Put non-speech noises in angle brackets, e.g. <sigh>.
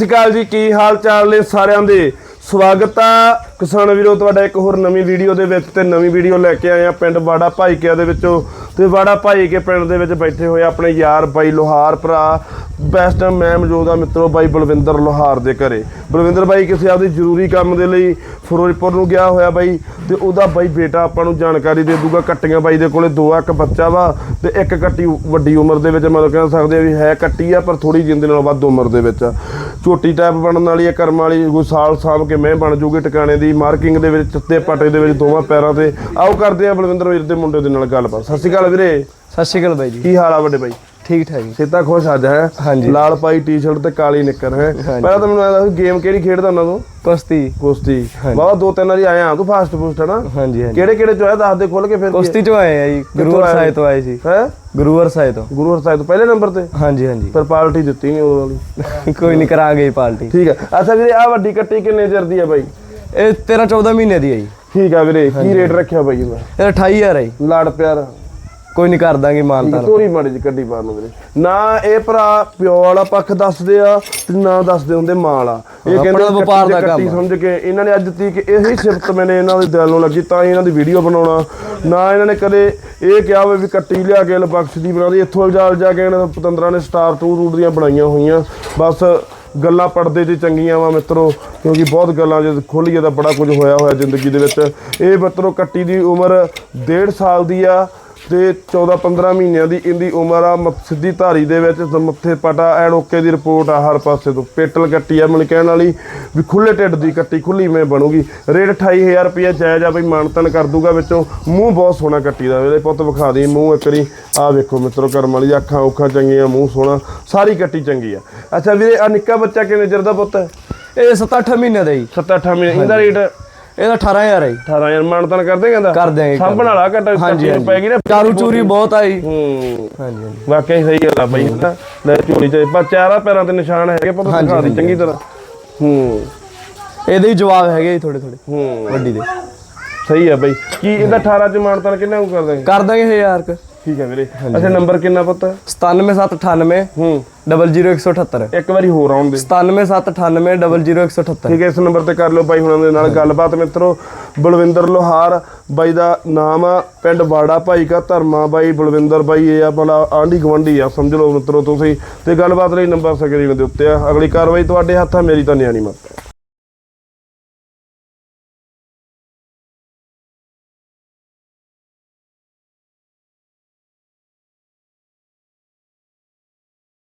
ਸ਼੍ਰੀ ਅਕਾਲ ਜੀ, ਕੀ ਹਾਲ ਚਾਲ ਨੇ ਸਾਰਿਆਂ ਦੇ? ਸਵਾਗਤ ਆ ਕਿਸਾਨ ਵੀਰੋ, ਤੁਹਾਡਾ ਇੱਕ ਹੋਰ ਨਵੀਂ ਵੀਡੀਓ ਦੇ ਵਿੱਚ ਤੇ ਨਵੀਂ ਵੀਡੀਓ ਲੈ ਕੇ ਆਏ ਆ ਪਿੰਡ ਬਾੜਾ ਭਾਈਕਿਆ ਦੇ ਵਿੱਚੋਂ। ਤੇ ਬਾੜਾ ਭਾਈਕੇ ਪਿੰਡ ਦੇ ਵਿੱਚ ਬੈਠੇ ਹੋਏ ਆਪਣੇ ਯਾਰ ਬਾਈ ਲੋਹਾਰ ਭਰਾ। ਬੈਸਟ ਮੈਂ ਮੌਜੂਦ ਆ ਮਿੱਤਰੋ ਬਾਈ ਬਲਵਿੰਦਰ ਲੋਹਾਰ ਦੇ ਘਰੇ। ਬਲਵਿੰਦਰ ਬਾਈ, ਕਿਸੇ ਆਪਦੇ ਜ਼ਰੂਰੀ ਕੰਮ ਦੇ ਲਈ ਫਿਰੋਜ਼ਪੁਰ ਨੂੰ ਗਿਆ ਹੋਇਆ ਬਾਈ। ਤੇ ਉਹਦਾ ਬਾਈ ਬੇਟਾ ਆਪਾਂ ਨੂੰ ਜਾਣਕਾਰੀ ਦੇ ਦੂਗਾ ਕੱਟੀਆਂ ਬਾਈ ਦੇ ਕੋਲੇ ਦੋ ਆ ਇੱਕ ਬੱਚਾ ਵਾ ਤੇ ਇੱਕ ਕੱਟੀ ਵੱਡੀ ਉਮਰ ਦੇ ਵਿੱਚ ਮਤਲਬ ਕਹਿ ਸਕਦੇ ਆ ਵੀ ਹੈ ਕੱਟੀ ਆ ਪਰ ਥੋੜੀ ਜਿੰਦੇ ਨਾਲ ਵੱਧ ਉਮਰ ਦੇ ਵਿੱਚ ਆ। ਝੋਟੀ ਟਾਈਪ ਬਣਨ ਵਾਲੀ ਆ ਕਰਮ ਵਾਲੀ ਕੋਈ ਸਾਲ ਸਾਂਭ ਕੇ ਮੈਂ ਬਣ ਜੂਗੀ ਟਿਕਾਣੇ ਦੀ ਮਾਰਕਿੰਗ ਦੇ ਵਿੱਚ ਚਿੱਤੇ ਪਟੇ ਦੇ ਵਿੱਚ ਦੋਵਾਂ ਪੈਰਾਂ ਤੇ। ਆਓ ਕਰਦੇ ਆ ਬਲਵਿੰਦਰ ਵੀਰ ਦੇ ਮੁੰਡੇ ਦੇ ਨਾਲ ਗੱਲਬਾਤ। ਸਤਿ ਸ਼੍ਰੀ ਅਕਾਲ ਵੀਰੇ। ਸਤਿ ਸ਼੍ਰੀ ਅਕਾਲ ਬਾਈ ਜੀ। ਕੀ ਹਾਲ ਆ ਵੱਡੇ ਬਾਈ? ਠੀਕ ਠਾਕ ਜੀ। ਸਿੱਧਾ ਖੁਸ਼ ਅੱਜ ਹੈ। ਹਾਂਜੀ। ਲਾਲ ਪਾਈ ਟੀ-ਸ਼ਰਟ ਤੇ ਕਾਲੀ ਨਿੱਕਰ ਹੈ। ਪਹਿਲਾਂ ਤਾਂ ਮੈਨੂੰ ਐਂ ਦੱਸ ਗੇਮ ਕਿਹੜੀ ਖੇਡਦਾ ਉਹਨਾਂ ਤੂੰ? ਕੁਸ਼ਤੀ। ਕੁਸ਼ਤੀ। ਬਾਬਾ ਦੋ ਤਿੰਨ ਵਾਰੀ ਆਇਆ ਤੂੰ ਫਾਸਟ ਫੂਸਟ ਹੈ ਨਾ ਹਾਂਜੀ ਹਾਂਜੀ। ਕਿਹੜੇ ਕਿਹੜੇ ਚ ਹੋਇਆ ਦੱਸ ਦੇ ਖੋਲ ਕੇ ਫਿਰ ਕੁਸ਼ਤੀ ਚੋਂ ਆਏ ਆ ਜੀ ਗੁਰੂਵਰ ਸਾਹਿਬ ਤੋਂ ਆਏ ਸੀ। ਹੈ? ਗੁਰੂਵਰ ਸਾਹਿਬ ਤੋਂ। ਗੁਰੂ ਹਰਸਾਹਿਬ ਤੋਂ ਪਹਿਲੇ ਨੰਬਰ ਤੇ? ਹਾਂਜੀ ਹਾਂਜੀ। ਫਿਰ ਪਾਰਟੀ ਦਿੱਤੀ ਨਹੀਂ ਉਹ ਵਾਲੀ। <laughs> ਕੋਈ ਨਹੀਂ ਕਰਾਂਗੇ ਜੀ ਪਾਰਟੀ ਠੀਕ ਹੈ। ਅੱਛਾ ਵੀਰੇ ਆ ਵੱਡੀ ਕੱਟੀ ਕਿੰਨੇ ਚਿਰ ਦੀ ਆ ਬਾਈ? ਇਹ 13 14 ਮਹੀਨੇ ਦੀ ਹੈ ਜੀ। ਠੀਕ ਆ ਵੀਰੇ ਕੀ ਰੇਟ ਰੱਖਿਆ ਬਾਈ ਇਹਦਾ? ਇਹ 28000 ਹੈ ਜੀ। ਲਾੜ ਪਿਆਰ। ਕੋਈ ਨਹੀਂ ਕਰ ਦਾਂਗੇ ਮਾਨ ਤਾਂ ਤੋਰੀ ਮਾੜੀ ਜੀ ਕੱਢੀ ਪਾਰ ਨੂੰ ਵੀਰੇ। ਨਾ ਇਹ ਭਰਾ ਪਿਓ ਵਾਲਾ ਪੱਖ ਦੱਸਦੇ ਆ ਤੇ ਨਾ ਦੱਸਦੇ ਹੁੰਦੇ ਮਾਂ ਵਾਲਾ ਇਹ ਕਹਿੰਦੇ ਵਪਾਰ ਦਾ ਤੇ ਕੰਮ। ਸਮਝ ਕੇ ਇਹਨਾਂ ਨੇ ਅੱਜ ਤੀਕ ਇਹੀ ਸਿਫਤ ਮੈਨੇ ਇਹਨਾਂ ਦੇ ਦਿਲ ਨੂੰ ਲੱਗੀ ਤਾਂ ਹੀ ਇਹਨਾਂ ਦੀ ਵੀਡੀਓ ਬਣਾਉਣਾ। ਨਾ ਇਹਨਾਂ ਨੇ ਕਦੇ ਇਹ ਕਿਹਾ ਵੀ ਕੱਟੀ ਲਿਆ ਕੇ ਲਬਖਸ਼ ਦੀ ਬਣਾਦੀ ਇੱਥੋਂ ਇਲਜਾਲ ਜਾ ਕੇ ਇਹਨਾਂ ਦੇ ਪਤੰਦਰਾਂ ਨੇ ਸਟਾਰ ਟੂ ਰੂਟ ਦੀਆਂ ਬਣਾਈਆਂ ਹੋਈਆਂ। ਬਸ ਗੱਲਾਂ ਪੜਦੇ ਚ ਚੰਗੀਆਂ ਵਾ ਮਿੱਤਰੋ ਕਿਉਂਕਿ ਬਹੁਤ ਗੱਲਾਂ ਜੇ ਖੋਲੀਏ ਤਾਂ ਬੜਾ ਕੁਝ ਹੋਇਆ ਹੋਇਆ ਜ਼ਿੰਦਗੀ ਦੇ ਵਿੱਚ। ਇਹ ਮਿੱਤਰੋ ਕੱਟੀ ਦੀ ਉਮਰ 1.5 ਸਾਲ ਦੀ ਆ। ਤੇ 14-15 ਮਹੀਨਿਆਂ ਦੀ ਇਹਦੀ ਉਮਰ ਆ। ਸਿੱਧੀ ਧਾਰੀ ਦੇ ਵਿੱਚ ਮੱਥੇ ਪਟਾ ਐਨ ਓਕੇ ਦੀ ਰਿਪੋਰਟ ਆ ਹਰ ਪਾਸੇ ਤੋਂ। ਪੇਟਲ ਕੱਟੀ ਆ ਮਨ ਕਹਿਣ ਵਾਲੀ ਵੀ ਖੁੱਲੇ ਢਿੱਡ ਦੀ ਕੱਟੀ ਖੁੱਲੀ ਮੈਂ ਬਣੂਗੀ। ਰੇਟ 28000 ਰੁਪਏ ਜਾਇਜ਼ ਆ ਬਈ ਮਾਨਤਨ ਕਰ ਦੂਗਾ ਵਿੱਚੋਂ। ਮੂੰਹ ਬਹੁਤ ਸੋਹਣਾ ਕੱਟੀ ਦਾ ਇਹਦੇ ਪੁੱਤ ਵਿਖਾ ਦੇ ਮੂੰਹ ਇੱਕ ਵਾਰੀ। ਆ ਵੇਖੋ ਮਿੱਤਰੋ ਕਰਮ ਵਾਲੀ ਅੱਖਾਂ ਉੱਖਾਂ ਚੰਗੀਆਂ ਮੂੰਹ ਸੋਹਣਾ। ਸਾਰੀ ਕੱਟੀ ਚੰਗੀ ਆ। ਅੱਛਾ ਵੀਰੇ ਆ ਨਿੱਕਾ ਬੱਚਾ ਕਿੰਨੇ ਚਿਰ ਦਾ ਪੁੱਤ ਹੈ? ਇਹ 7-8 ਮਹੀਨੇ ਦਾ ਜੀ। 7-8 ਮਹੀਨੇ ਇਹਦਾ ਰੇਟ ਇਹਦਾ 18000 ਹੈ ਜੀ। 18000 ਮਾਨਤਨ ਕਰਦੇ ਕਹਿੰਦਾ? ਕਰ ਦਿਆਂਗੇ, ਕਰ ਸਾਂਭਣ ਵਾਲਾ ਘੱਟ ਹਾਂਜੀ ਪੈ ਗਈ ਨਾ। ਚਾਰੂ ਚੂਰੀ ਬਹੁਤ ਆਈ। ਹੂੰ। ਹਾਂਜੀ ਵਾਕਈ ਸਹੀ ਗੱਲ ਆ ਬਾਈ ਹਨਾ? ਲੈ ਝੋਲੀ ਤੇ ਪਰ ਚਾਰਾ ਪੈਰਾਂ ਤੇ ਨਿਸ਼ਾਨ ਹੈਗੇ ਪਰ ਦਿਖਾ ਦੀ ਚੰਗੀ ਤਰ੍ਹਾਂ। ਹੂੰ। ਇਹਦੇ ਹੀ ਜਵਾਬ ਹੈਗੇ ਥੋੜੇ ਥੋੜੇ ਹੂੰ। ਵੱਡੀ ਦੇ। ਸਹੀ ਆ ਬਾਈ। ਕੀ ਇਹਦਾ 18 ਚ ਮਾਨਤਾਨ ਕਿੰਨਾ ਕੁ ਕਰ ਦਾਂਗੇ ਕਰ ਦਾਂਗੇ 1000 ਕ। ਠੀਕ ਹੈ ਵੀਰੇ। ਅੱਛਾ ਨੰਬਰ ਕਿੰਨਾ ਪੁੱਤ? 97798 ਹੂੰ। 00178 ਇੱਕ ਵਾਰੀ ਹੋਰ ਆਉਣ ਦੇ। 97798 00178 ਠੀਕ ਹੈ ਇਸ ਨੰਬਰ ਤੇ ਕਰ ਲਿਓ ਬਾਈ ਹੁਣਾਂ ਦੇ ਨਾਲ ਗੱਲਬਾਤ ਮਿੱਤਰੋ। ਬਲਵਿੰਦਰ ਲੋਹਾਰ ਬਾਈ ਦਾ ਨਾਮ ਆ ਪਿੰਡ ਬਾੜਾ ਭਾਈ ਕਾ ਧਰਮਾ ਬਾਈ ਬਲਵਿੰਦਰ ਬਾਈ ਇਹ ਆਪਣਾ ਆਂਢੀ ਗਵੰਡੀ ਆ ਸਮਝ ਲਓ ਮਿੱਤਰੋ ਤੁਸੀਂ। ਤੇ ਗੱਲਬਾਤ ਲਈ ਨੰਬਰ ਸਕਰੀਨ ਦੇ ਉੱਤੇ ਆ। ਅਗਲੀ ਕਾਰਵਾਈ ਤੁਹਾਡੇ ਹੱਥ ਆ ਮੇਰੀ ਤਾਂ ਨਿਆਣੀ ਮਤ।